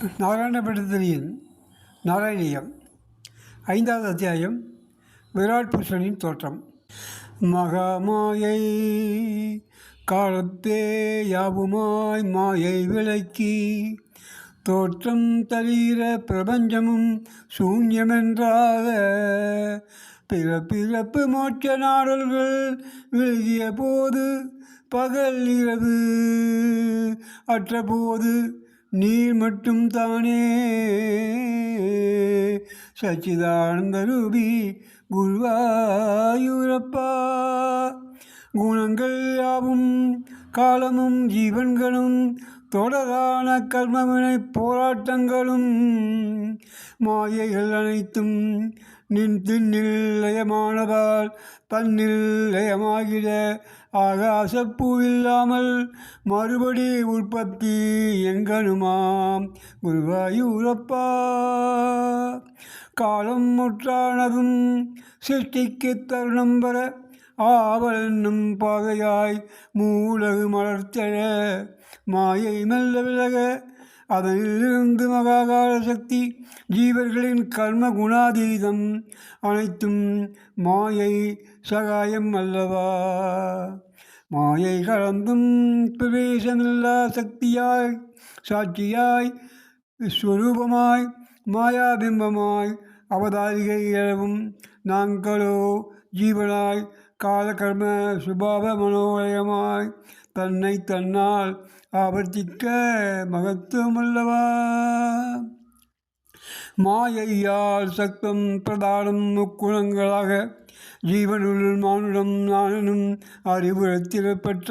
நாராயணபட்டத்திரியின் நாராயணியம் ஐந்தாவது அத்தியாயம் விராட் புருஷனின் தோற்றம். மகாமாயை காலத்தே யாவுமாய் மாயை விளக்கி தோற்றம் தரீர பிரபஞ்சமும் சூன்யமென்றாக பிற பிறப்பு மோட்ச நாடல்கள் விழுகிய போது பகல் இரவு அற்றபோது நீர் மட்டும் தானே. சச்சிதானந்த ரூபி குருவாயூரப்பா. குணங்கள் யாவும் காலமும் ஜீவன்களும் தொடரான கர்மவினை போராட்டங்களும் மாயைகள் அனைத்தும் நின் தின்னில் லயமானதால் தன்னில் லயமாகிட ஆகாசப்பூ இல்லாமல் மறுபடி உற்பத்தி எங்கனுமாம்? குருவாயூரப்பா. காலம் முற்றானதும் சிருஷ்டிக்கு தருணம் பெற ஆவல் என்னும் பாகையாய் மூலகு மலர்த்தழ மாயை மெல்ல விலக அதனிலிருந்து மகாகால சக்தி ஜீவர்களின் கர்ம குணாதீதம் அனைத்தும் மாயை சகாயம் அல்லவா? மாயை கலந்தும் பிரவேசமில்லா சக்தியாய் சாட்சியாய் ஸ்வரூபமாய் மாயாபிம்பமாய் அவதாரிகை எழவும் நாங்களோ ஜீவனாய் காலகர்ம சுபாவ மனோலயமாய் தன்னை தன்னால் ஆவர்த்திக்க மகத்துவமல்லவா மாயையால் சக்தம் பிரதானம் முக்குணங்களாக ஜீவனுள் மானுடம் நானனும் அறிவுரத்தில் பெற்ற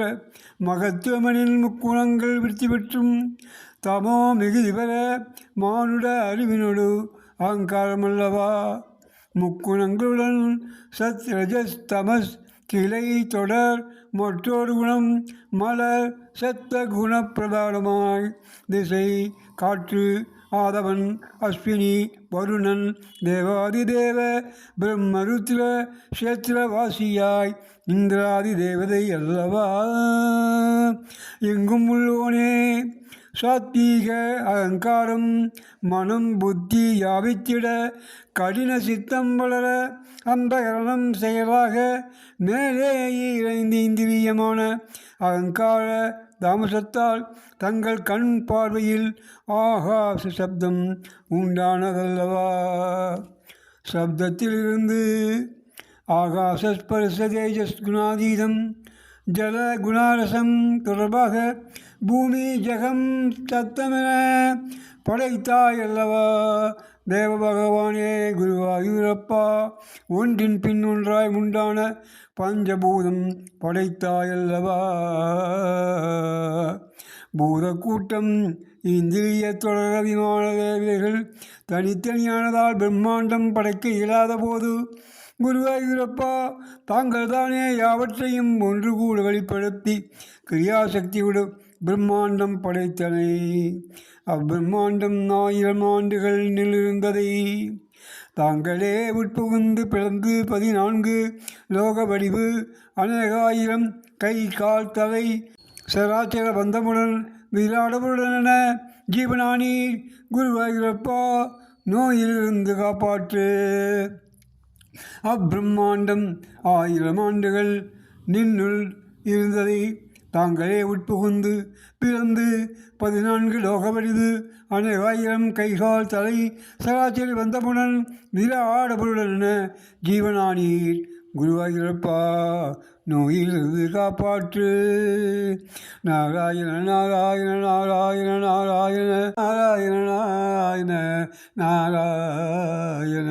மகத்துவமனின் முக்குணங்கள் விருத்தி பெற்றும் தமோ மிகுதி பெற மானுட அறிவினோடு அகங்காரமல்லவா? முக்குணங்களுடன் சத் ரஜஸ் தமஸ் கிளை தொடர் மற்றொரு குணம் மலர் சத்த குணப்பிரதானமாய் திசை காற்று ஆதவன் அஸ்வினி வருணன் தேவாதி தேவ பிரம்மருத்ர கஷேத்திரவாசியாய் இந்திராதி தேவதை அல்லவா? எங்கும் உள்ளோனே சாத்வீக அகங்காரம் மனம் புத்தி யாவித்திட கடின சித்தம் வளர அந்த கரணம் செயலாக மேலே இறைந்து இந்திரியமான அகங்கார தாமசத்தால் தங்கள் கண் பார்வையில் ஆகாச சப்தம் உண்டானதல்லவா. சப்தத்திலிருந்து ஆகாசஸ்பர்ச தேஜஸ் குணாதீதம் ஜல குணாரசம் தொடர்பாக பூமி ஜெகம் சத்தமென படைத்தாய் அல்லவா தேவ பகவானே குருவாயூரப்பா ஒன்றின் பின் ஒன்றாய் உண்டான பஞ்சபூதம் படைத்தாயல்லவா. பூதக்கூட்டம் இந்திரிய தொடர விமான தேவைகள் தனித்தனியானதால் பிரம்மாண்டம் படைக்க இயலாத போது குருவாயூரப்பா தாங்கள் தானே யாவற்றையும் ஒன்று கூட வெளிப்படுத்தி கிரியாசக்தியோடு பிரம்மாண்டம் படைத்தனை. அப்பிரம்மாண்டம் ஆயிரம் ஆண்டுகள் நிலிருந்ததை தாங்களே உட்புகுந்து பிறந்து பதினான்கு. லோக வடிவு அநேகாயிரம் கை கால் தலை சராச்சர பந்தமுடன் விராடமுடன ஜீவனானி குருவாயூரப்பா நோயிலிருந்து காப்பாற்று. அப்பிரம்மாண்டம் ஆயிரம் ஆண்டுகள் நின்னுள் இருந்ததை தாங்களே உட்புகுந்து பிறந்து பதினான்கு லோகமடிது அனைவாயிரம் கைகால் தலை சராச்சரி வந்தமுடன் விராடபுருடன் ஜீவனானீர். குருவாயிரப்பா நோயிலிருந்து காப்பாற்று. நாராயண நாராயண நாராயண நாராயண நாராயண நாராயண நாராயண.